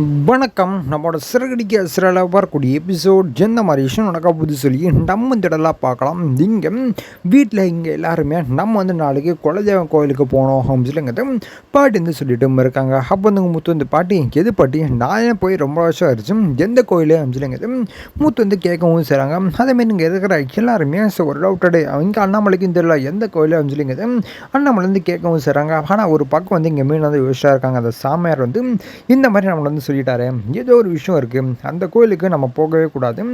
வணக்கம். நம்மளோட சிறகடிக்க சிறல வரக்கூடிய எபிசோட் எந்த மாதிரி விஷயம் நடக்க போகுது சொல்லி நம்ம திடலாக பார்க்கலாம். இங்கே வீட்டில் இங்கே எல்லாருமே நம்ம வந்து நாளைக்கு குலதெய்வம் கோயிலுக்கு போனோம் அப்படின்னு சொல்லிங்கிறது பாட்டி வந்து சொல்லிட்டு இருக்காங்க. அப்போ வந்து முத்து வந்து பாட்டி எது பாட்டி? நான் ஏன் போய் ரொம்ப வருஷம் ஆயிடுச்சு. எந்த கோயில்? அப்படின்னு சொல்லிங்கிறது முத்து வந்து கேட்கவும் செய்கிறாங்க அதேமாரி இங்கே இருக்கிற எல்லாருமே ஸோ ஒரு டவுட்டடு அவங்க அண்ணாமலைக்கும் தெரியல எந்த கோயில்? அப்படின்னு சொல்லிங்கிறது அண்ணாமலை வந்து கேட்கவும் செய்கிறாங்க ஆனால் ஒரு பக்கம் வந்து இங்கே மீன் வந்து யோசிச்சா இருக்காங்க. அந்த சாமியார் வந்து இந்த மாதிரி நம்மளை வந்து சொல்லிட்டாரு. ஏதோ ஒரு விஷயம் இருக்குது அந்த கோயிலுக்கு நம்ம போகவே கூடாது.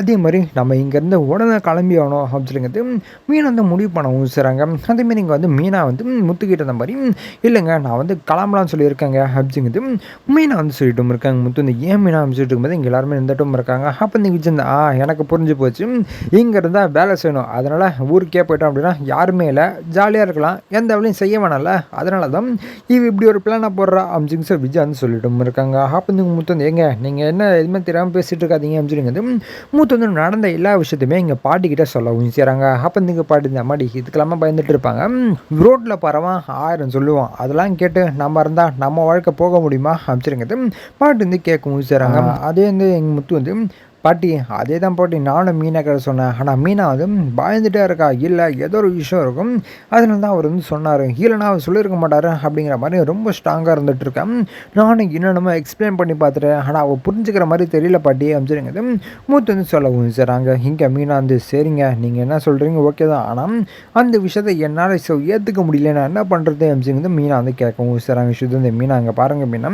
அதே மாதிரி நம்ம இங்கேருந்து உடனே கிளம்பி ஆகணும் அப்படின்னு சொல்லிங்கிறது மீனை வந்து முடிவு பண்ண ஊசுறாங்க அதேமாரி இங்கே வந்து மீனா வந்து முத்துக்கிட்ட இந்த மாதிரி இல்லைங்க நான் வந்து கிளம்பலாம்னு சொல்லியிருக்கேங்க அப்படிங்கிறது மீனா வந்து சொல்லிட்டும் இருக்காங்க. முத்து இந்த ஏன் மீனா? அப்படின்னு சொல்லிட்டு இருக்கும்போது இங்கே எல்லாருமே இருந்துட்டும் இருக்காங்க. அப்போ இந்த விஜய் ஆ எனக்கு புரிஞ்சு போச்சு. இங்கே இருந்தால் வேலை செய்யணும். அதனால் ஊருக்கே போயிட்டோம் அப்படின்னா யாருமே இல்லை. ஜாலியாக இருக்கலாம். எந்த வேலையும் செய்ய வேணாம்ல. அதனால தான் இவ இப்படி ஒரு பிளானை போடுறா அப்படின்னு சொல்லி விஜய் வந்து சொல்லிட்டும் இருக்காங்க. அப்போ வந்து மூத்த வந்து ஏங்க? நீங்கள் என்ன எதுவுமே தெரியாமல் பேசிகிட்டு இருக்காதீங்க அப்படின்னு சொல்லிங்க. மூத்த வந்து நடந்த எல்லா விஷயத்தையுமே இங்கே பாட்டிக்கிட்ட சொல்லவும் செய்கிறாங்க இங்கே பாட்டி இந்த மாதிரி இதுக்கெல்லாமல் பயந்துட்டு இருப்பாங்க. ரோட்டில் பரவான் ஆயிரம் சொல்லுவோம் அதெல்லாம் கேட்டு நம்ம இருந்தால் நம்ம வாழ்க்கை போக முடியுமா அமைச்சிருங்கிறது பாட்டு வந்து கேட்கவும் செய்கிறாங்க அதே வந்து எங்கள் முத்து வந்து பாட்டி அதே தான் பாட்டி நானும் மீனா கிட்ட சொன்னேன். ஆனால் மீனா வந்து பயந்துட்டே இருக்கா? இல்லை ஏதோ ஒரு விஷயம் இருக்கும். அதனால தான் அவர் வந்து சொன்னார். இல்லைனா அவர் சொல்லியிருக்க மாட்டார். அப்படிங்கிற மாதிரி ரொம்ப ஸ்ட்ராங்காக இருந்துட்டுருக்கேன் நானும் என்னென்னமோ எக்ஸ்பிளைன் பண்ணி பார்த்துட்டேன். ஆனால் அவள் புரிஞ்சுக்கிற மாதிரி தெரியல பாட்டி. அப்படிங்கிறது மூத்து வந்து சொல்லவும் செய்கிறாங்க இங்கே மீனா வந்து சரிங்க நீங்கள் என்ன சொல்கிறீங்க ஓகே தான். ஆனால் அந்த விஷயத்தை என்னால் ஸோ ஏற்றுக்க முடியல நான் என்ன பண்ணுறது அப்படிங்கிறது மீனா வந்து கேட்கவும் செய்கிறாங்க விஷயத்தை இந்த மீனா அங்கே பாருங்கள் மீனா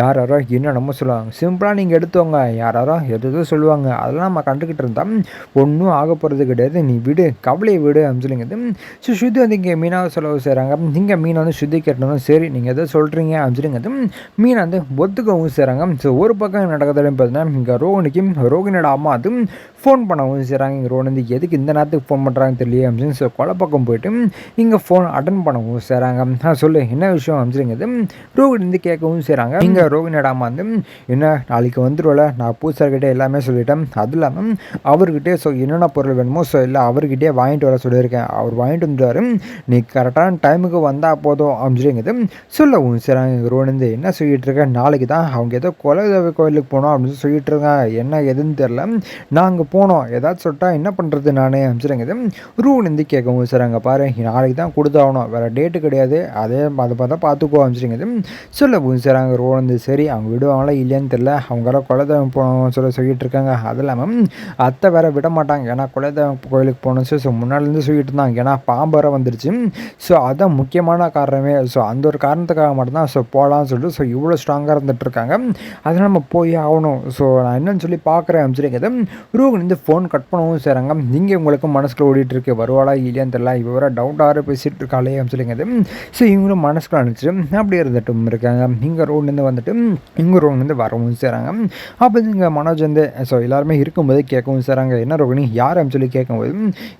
யார் யாரோ என்னென்னமோ சொல்லுவாங்க. சிம்பிளாக நீங்கள் எடுத்தவங்க யார் யாரோ எது எதோ சொல்லுவாங்க. அதெல்லாம் நம்ம கண்டுக்கிட்டு இருந்தால் ஒன்றும் ஆக போகிறது கிடையாது. நீ விடு கவலையை விடு அப்படின்னு சொல்லிங்கிறது ஸோ ஸ்ருதி வந்து இங்கே மீனாவை செலவு செய்கிறாங்க இங்கே மீனை வந்து ஸ்ருதி கேட்டதும் சரி நீங்கள் எதை சொல்கிறீங்க அப்படின்னு சொல்லிங்கிறது மீனை வந்து ஒத்துக்கவும் செய்கிறாங்க ஸோ ஒரு பக்கம் நடக்கிறதுன்னு பார்த்தீங்கன்னா இங்கே ரோகிணிக்கும் ரோகிணியோட அம்மா அது ஃபோன் பண்ணவும் செய்கிறாங்க இங்கே ரோடு வந்து எதுக்கு இந்த நேரத்துக்கு ஃபோன் பண்ணுறாங்க தெரியல அப்படின்னு சொல்லி கொலை பக்கம் போயிட்டு இங்கே ஃபோன் அட்டன் பண்ணவும் செய்கிறாங்க ஆ சொல்லு என்ன விஷயம் அப்படிங்கிறது ரோகிணி வந்து கேட்கவும் செய்கிறாங்க இங்கே ரோகிணியோட வந்து என்ன நாளைக்கு வந்துடும்ல நான் பூசார்கிட்ட எல்லாமே சொல்லிட்டேன். அது இல்லாமல் அவர்கிட்டே ஸோ என்னென்ன பொருள் வேணுமோ ஸோ இல்லை அவர்கிட்டே வாங்கிட்டு வர சொல்லியிருக்கேன். அவர் வாங்கிட்டு வந்துடுவார் நீ கரெக்டான டைமுக்கு வந்தால் போதும் அப்படிங்கிறது சொல்லவும் செய்கிறாங்க ரோனிந்து. என்ன சொல்லிட்டு இருக்கேன் நாளைக்கு தான் அவங்க ஏதோ குலதெய்வ கோயிலுக்கு போனோம் அப்படின்னு சொல்லிட்டு இருக்காங்க. என்ன எதுன்னு தெரில நாங்கள் போனோம். ஏதாச்சும் சொல்லிட்டா என்ன பண்ணுறது நான்? ரூன் இருந்து கேட்கவும் செய்கிறாங்க பாரு நாளைக்கு தான் கொடுத்தாகணும். வேறு டேட்டு கிடையாது. அதே அதை பார்த்தா பார்த்துக்கோ அப்படிங்கிறது சொல்லவும் செய்கிறாங்க ரோனிந்து சரி அவங்க விடுவாங்களா இல்லையான்னு தெரில அவங்களாம் குலதெய்வம் போகணும்னு சொல்ல சொல்லிட்டு இருக்காங்க. அது இல்லாமல் அத்தை வேற விட மாட்டாங்க. ஏன்னா குலதெய்வம் கோயிலுக்கு போகணும் ஸோ முன்னாடிலேருந்து சொல்லிட்டு இருந்தாங்க. ஏன்னா பாம்பு வந்துருச்சு. ஸோ அதான் முக்கியமான காரணமே. ஸோ அந்த ஒரு காரணத்துக்காக மட்டும்தான் ஸோ போகலான்னு சொல்லிட்டு ஸோ இவ்வளோ ஸ்ட்ராங்காக இருந்துட்டு இருக்காங்க. அதனால் நம்ம போய் ஆகணும். ஸோ நான் என்னன்னு சொல்லி பார்க்குறேன் அப்படிங்கிறது ரூ வந்து ஃபோன் கட் பண்ணவும் செய்கிறாங்க நீங்கள் உங்களுக்கு மனசுக்குள்ள ஓடிட்டு இருக்கு. வருவாளா இல்லையான்னு தெரியல. இவரை டவுட்டாக பேசிட்டு இருக்காளே அப்படிங்கிறது ஸோ இவங்களும் மனசுக்குள்ள நினச்சிட்டு அப்படியே இருந்துட்டும் இருக்காங்க. இங்கே ரோட்லேருந்து வந்துட்டு இங்கே ரோட்லேருந்து வரவும் செய்கிறாங்க அப்போ இங்கே மனோஜ் வந்து ஸோ எல்லாருமே இருக்கும்போது கேட்கவும் செய்கிறாங்க என்ன ரோகிணி யார் அப்படின்னு சொல்லி கேட்கும்போது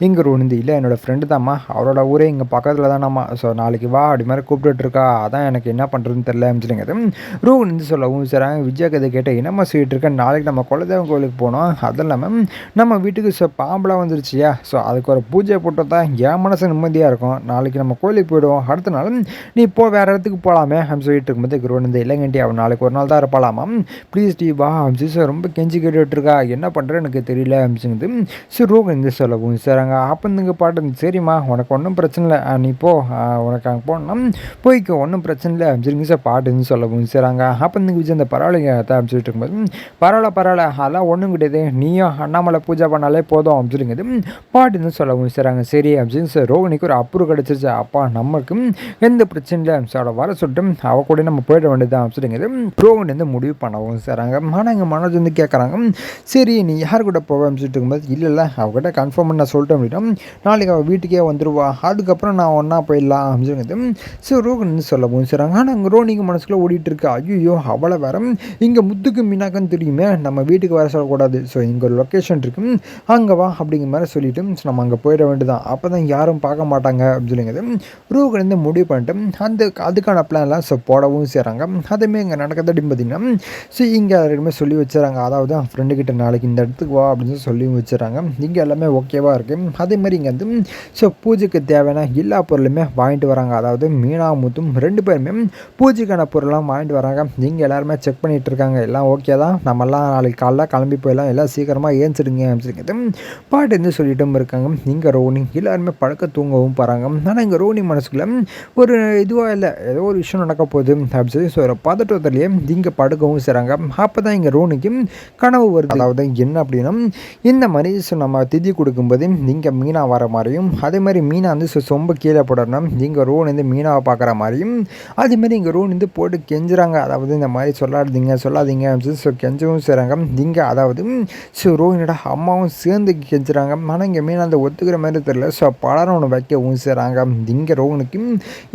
இங்கே ரோடு இல்லை என்னோடய ஃப்ரெண்டு தாம்மா. அவரோட ஊரே இங்கே பக்கத்தில் தானாம்மா ஸோ நாளைக்கு வா அப்படி மாதிரி கூப்பிட்டுட்டு இருக்கா. அதான் எனக்கு என்ன பண்ணுறதுன்னு தெரில அப்படிங்கிறது ரோகன் வந்து சொல்லவும் செய்கிறாங்க விஜயா கதை கேட்ட என்னம்மா சொல்லிட்டு இருக்கேன் நாளைக்கு நம்ம குலதெய்வம் கோயிலுக்கு போனோம். அது இல்லாமல் நம்ம வீட்டுக்கு ஸோ பாம்பெலாம் வந்துருச்சியா? ஸோ அதுக்கு ஒரு பூஜை போட்டு தான் என் மனசு நிம்மதியாக இருக்கும். நாளைக்கு நம்ம கோயிலுக்கு போயிடுவோம். அடுத்த நாள் நீ இப்போ வேறு இடத்துக்கு போகலாமே அப்படின்னு சொல்லிட்டு இருக்கும்போது ரோடு வந்து இல்லைங்கண்டி அவன் நாளைக்கு ஒரு நாள் தான் இருப்பாளாமா. ப்ளீஸ் டி வா அம்சி சார் ரொம்ப கெஞ்சி கேட்டுட்ருக்கா. என்ன பண்ணுற எனக்கு தெரியல அப்படிங்கிறது சரி ரோகன் இந்த சொல்லவும் சார். அங்கே ஆப்பந்துங்க பாட்டு சரிம்மா உனக்கு ஒன்றும் பிரச்சனை இல்லை. நீ போ. உனக்கு அங்கே போனால் போய்க்கோ ஒன்றும் பிரச்சனை இல்லை அப்படிங்க சார் பாட்டுன்னு சொல்லவும் சார். அங்கே ஆப்பந்துங்க விஜய் அந்த பரவாயில்லைங்க தான் அப்படின்னு சொல்லிட்டு இருக்கும்போது. பரவாயில்ல பரவாயில்ல. அதெல்லாம் ஒன்றும் கிடையாது. நீயும் அண்ணாமலை பூஜை பண்ணாலே போதும் அப்படிங்கிறது பாட்டுன்னு சொல்ல முடிச்சுறாங்க சரி அப்படின்னு சார் ரோகிணிக்கு ஒரு அப்ரூவ் கிடச்சிருச்சு. அப்பா நமக்கு எந்த பிரச்சனையும் இல்லை சார் வர சொல்லிட்டு அவ கூட நம்ம போயிட வேண்டியதான் அப்படிங்கிறது ரோகிணி வந்து முடிவு பண்ணவும் செய்கிறாங்க ஆனால் எங்கள் மனோஜ் வந்து கேட்குறாங்க சரி நீ யார் கூட போவேன் சொல்லிட்டு இருக்கும்போது இல்லை இல்லை அவகிட்ட கன்ஃபார்ம் பண்ண சொல்லிட்டேன் அப்படின்னா நாளைக்கு அவள் வீட்டுக்கே வந்துடுவா அதுக்கப்புறம் நான் ஒன்றா போயிடலாம் அப்படின்னு ஸோ ரோகன் சொல்லவும் செய்கிறாங்க ஆனால் அங்கே ரோனிக்கு மனசுக்குள்ளே ஓடிட்டு இருக்கு. ஐயோ அவளை வேற இங்கே முத்துக்கு மீனாக்கன்னு தெரியுமே. நம்ம வீட்டுக்கு வர சொல்லக்கூடாது. ஸோ இங்கே ஒரு லொக்கேஷன் இருக்கு. அங்கே வா அப்படிங்கிற மாதிரி சொல்லிவிட்டு நம்ம அங்கே போயிட வேண்டியதான் அப்போ தான் யாரும் பார்க்க மாட்டாங்க அப்படின்னு சொல்லிங்கிறது ரூகிலேருந்து முடிவு பண்ணிட்டு அந்த அதுக்கான பிளான்லாம் ஸோ போடவும் செய்கிறாங்க அதுவுமே இங்கே நடக்கிறது அப்படின்னு பார்த்தீங்கன்னா ஸோ இங்கே எல்லாருமே சொல்லி வச்சுறாங்க அதாவது ஃப்ரெண்டு கிட்ட நாளைக்கு இந்த இடத்துக்கு வா அப்படின்னு சொல்லி வச்சுறாங்க இங்கே எல்லாமே ஓகேவாக இருக்குது அதே மாதிரி இங்கே வந்து ஸோ பூஜைக்கு தேவையான எல்லா பொருளுமே வாங்கிட்டு வராங்க. அதாவது மீனா முத்தும் ரெண்டு பேருமே பூஜைக்கான பொருள்லாம் வாங்கிட்டு வராங்க. நீங்கள் எல்லாருமே செக் பண்ணிகிட்டு இருக்காங்க. எல்லாம் ஓகே தான். நம்மலாம் நாளைக்கு காலைல கிளம்பி போயிடலாம். எல்லாம் சீக்கிரமாக ஏஞ்சிடுங்க அப்படின்னு பாட்டு வந்து சொல்லிட்டும் இருக்காங்க. இங்கே ரோனி எல்லாருமே பழக்க தூங்கவும் போகிறாங்க ஆனால் இங்கே ரோனி மனசுக்குள்ள ஒரு இதுவாக இல்லை. ஏதோ ஒரு விஷயம் நடக்க போகுது அப்படின்னு சொல்லி ஸோ ஒரு பதட்டத்துலேயே இங்கே படுக்கவும் செய்கிறாங்க அப்போ தான் இங்கே ரோனிக்கு கனவு வருது. அதாவது என்ன அப்படின்னா இந்த மாதிரி ஸோ நம்ம திதி கொடுக்கும்போது இங்கே மீனா வர மாதிரியும் அதே மாதிரி மீனா வந்து ஸோ சொம்ப கீழே போடணும் இங்கே ரோன் வந்து மீனாவை பார்க்குற மாதிரியும் அதே மாதிரி இங்கே ரோன் வந்து போட்டு கெஞ்சுறாங்க. அதாவது இந்த மாதிரி சொல்லாதீங்க சொல்லாதீங்க அப்படின்னு சொல்லி ஸோ கெஞ்சவும் செய்கிறாங்க இங்கே அதாவது ஸோ என்னடா அம்மாவும் சேர்ந்து கெஞ்சுறாங்க. ஆனால் இங்கே மீன் அந்த ஒத்துக்கிற மாதிரி தெரியல. ஸோ பலரும் ஒன்று வைக்கவும் செய்கிறாங்க இங்கே ரோகனுக்கு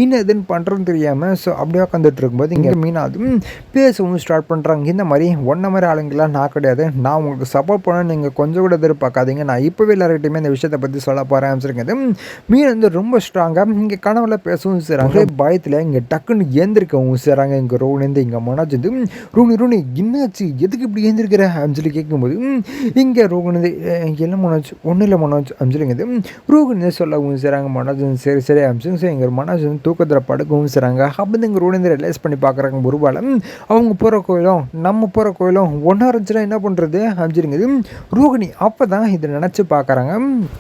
இன்னும் எதுன்னு பண்ணுறோன்னு தெரியாமல் ஸோ அப்படியே உட்காந்துட்டு இருக்கும்போது இங்கே மீனா அது பேசவும் ஸ்டார்ட் பண்ணுறாங்க இந்த மாதிரி ஒன்றை மாதிரி ஆளுங்களாம் நான் கிடையாது. நான் உங்களுக்கு சப்போர்ட் பண்ண நீங்கள் கொஞ்சம் கூட எதிர்பார்க்காதீங்க. நான் இப்போவே எல்லாருக்கிட்டையுமே இந்த விஷயத்தை பற்றி சொல்ல போகிறேன் அப்படிங்கிறது மீன் வந்து ரொம்ப ஸ்ட்ராங்காக இங்கே கனவுல பேசவும் செய்கிறாங்க பயத்தில் இங்கே டக்குன்னு ஏந்திருக்கவும் செய்கிறாங்க இங்கே ரோனிந்து இங்கே மனோஜ் வந்து ரூனி ரூனி என்னாச்சு? எதுக்கு இப்படி ஏந்திருக்கிற? அப்படின்னு சொல்லி கேட்கும்போது இங்கே எங்கே வந்து என்ன மனோஜ் ஒன்றும் இல்லை மனோஜ் அப்படின்னு சொல்லிங்கிறது ரோகன் சொல்லவும் செய்கிறாங்க மனோஜ் சரி சரி அப்படின்னு சொல்லி எங்கள் மனோஜ் வந்து தூக்கத்தில் படுக்கவும் செய்கிறாங்க அப்போ வந்து இங்கே ரோனி ரிலைஸ் பண்ணி பார்க்குறாங்க ஒருபால அவங்க போகிற கோயிலும் நம்ம போகிற கோயிலும் ஒன்றா இருந்துச்சுன்னா என்ன பண்ணுறது அப்படிங்கிறது ரோகிணி அப்போ தான் இதை நினச்சி பார்க்குறாங்க.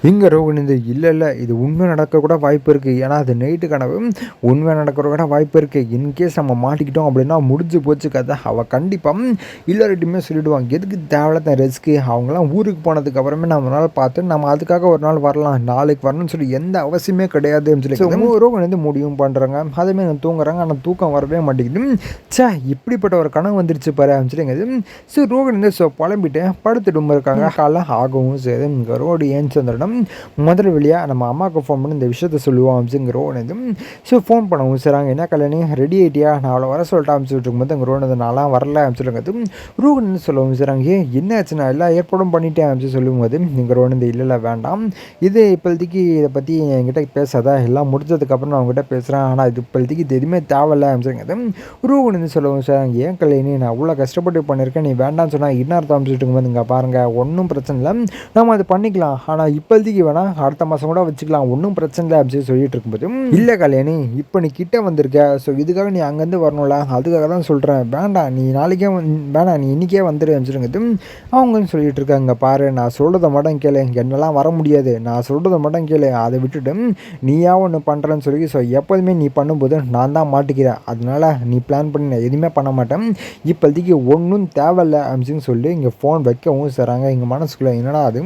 இங்கே ரோகிணி இது இல்லை இல்லை இது உண்மை நடக்க கூட வாய்ப்பு இருக்குது ஏன்னா அது நைட்டு கனவு. உண்மை நடக்கிற கூட வாய்ப்பு இருக்குது இன்கேஸ் நம்ம மாட்டிக்கிட்டோம் அப்படின்னா முடிஞ்சு போச்சு கதை. அவள் கண்டிப்பாக எல்லார்கிட்டையுமே சொல்லிவிடுவாங்க எதுக்கு தேவையில்லாத ரிஸ்க்கு அவங்களாம் ஊருக்கு போனதுக்கு அப்புறமே நம்ம நாள் பார்த்து நம்ம அதுக்காக ஒரு நாள் வரலாம் நாளைக்கு வரணும்னு சொல்லி எந்த அவசியமே கிடையாதுன்னு சொல்லி ரோகன் வந்து முடிவும் பண்ணுறாங்க அதேமாதிரி நான் தூங்குறாங்க ஆனால் தூக்கம் வரவே மாட்டேங்குது. சே இப்படிப்பட்ட ஒரு கனவு வந்துருச்சு பாரு அப்படின்னு ஸோ ரோகன் வந்து ஸோ புலம்பிட்டு படுத்துட்டு இருக்காங்க. காலைல ஆகவும் சரி இங்கே ரோடு ஏஞ்சி வந்துடணும். முதல் வழியாக நம்ம அம்மாவுக்கு ஃபோன் பண்ணி இந்த விஷயத்த சொல்லுவோம் அப்படிங்கிற ரோடு ஸோ ஃபோன் பண்ணவும் செய்கிறாங்க என்ன கல்யாணி ரெடி ஆகிட்டியா நான் அவளை வர சொல்லிட்டு அமைச்சுட்டு இருக்கும்போது அங்கே ரோடு நான்லாம் வரல அமைச்சுருங்க ரூகன் சொல்லவும் ஏ என்ன ஆச்சு நான் எல்லா ஏற்பாடும் பண்ணிட்டேன் அப்படின்னு சொல்லும்போது நீங்கள் ஒன்று இந்த இல்லை இல்லை வேண்டாம். இது இப்போதைக்கு இதை பற்றி என்கிட்ட பேசாத. எல்லாம் முடிஞ்சதுக்கப்புறம் நான் அவங்ககிட்ட பேசுகிறேன் ஆனால் இது இப்போதைக்கு இது எதுவுமே தேவையில்ல. அப்படிங்கிறது ரூகன் வந்து சொல்லுவோம் சார் ஏன் கல்யாணி? நான் அவ்வளோ கஷ்டப்பட்டு பண்ணியிருக்கேன் நீ வேண்டாம்னு சொன்னால் இன்னும் அர்த்தம்? அமைச்சிட்டு பாருங்கள் ஒன்றும் பிரச்சனை இல்லை. நம்ம அது பண்ணிக்கலாம். ஆனால் இப்போதைக்கு வேணால் அடுத்த மாதம் கூட வச்சுக்கலாம். ஒன்றும் பிரச்சனை இல்லை. அப்படின்னு சொல்லிட்டு இருக்கும்போது இல்லை கல்யாணி இப்போ நீ கிட்டே வந்திருக்க. ஸோ இதுக்காக நீ அங்கேருந்து வரணும்ல. அதுக்காக தான் சொல்கிறேன் வேண்டாம். நீ நாளைக்கே வேண்டாம் நீ இன்றைக்கே வந்துடு அப்படின்னு அவங்க சொல்லிட்டு இருக்காங்க. பாரு நான் சொல்கிறத மட்டும் கேளு. என்னெல்லாம் வர முடியாது. நான் சொல்கிறத மட்டும் கேளு. அதை விட்டுட்டு நீயா ஒன்று பண்ணுறேன்னு சொல்லி ஸோ எப்போதுமே நீ பண்ணும்போது நான் தான் மாட்டிக்கிறேன். அதனால் நீ பிளான் பண்ணி நான் எதுவுமே பண்ண மாட்டேன். இப்போதைக்கு ஒன்றும் தேவையில்ல அப்படின்னு சொல்லி இங்கே ஃபோன் வைக்கவும் செய்கிறாங்க எங்கள் மனசுக்குள்ளே என்னடா அது?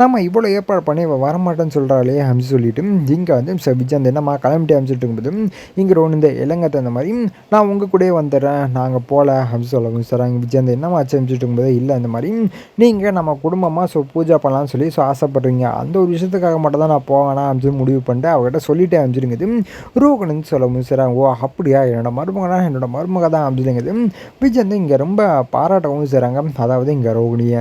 நம்ம இவ்வளோ ஏற்பாடு பண்ணி வரமாட்டேன்னு சொல்கிறாளே அப்படின்னு சொல்லிட்டு இங்கே வந்து விஜய் விஜயந்த் என்னம்மா கிளம்பிட்டே அமைச்சிட்டு இருக்கும்போது இங்கே ஒன்று இந்த இலங்கை அந்த மாதிரி நான் உங்கள் கூடயே வந்துடுறேன். நாங்கள் போகல அப்படின்னு சொல்லவும் சார் சொல்கிறாங்க விஜயந்த் என்னம்மா ஆச்சு அமைச்சிட்டு இருக்கும்போது? இல்லை இந்த மாதிரி நீங்கள் நம்ம குடும்பமாக ஸோ பூஜை பண்ணலாம்னு சொல்லி ஸோ ஆசைப்படுறீங்க. அந்த ஒரு விஷயத்துக்காக மட்டும் தான் நான் போவேனா அப்படின்னு முடிவு பண்ணிட்டு அவர்கிட்ட சொல்லிட்டே அமைச்சிருங்குது ரோகன் சொல்லவும் செய்கிறாங்க ஓ அப்படியா? என்னோட மருமகனா? என்னோட மருமக தான் அமைச்சிருங்குது வந்து இங்கே ரொம்ப பாராட்டவும் செய்கிறாங்க அதாவது இங்கே ரோகிணியை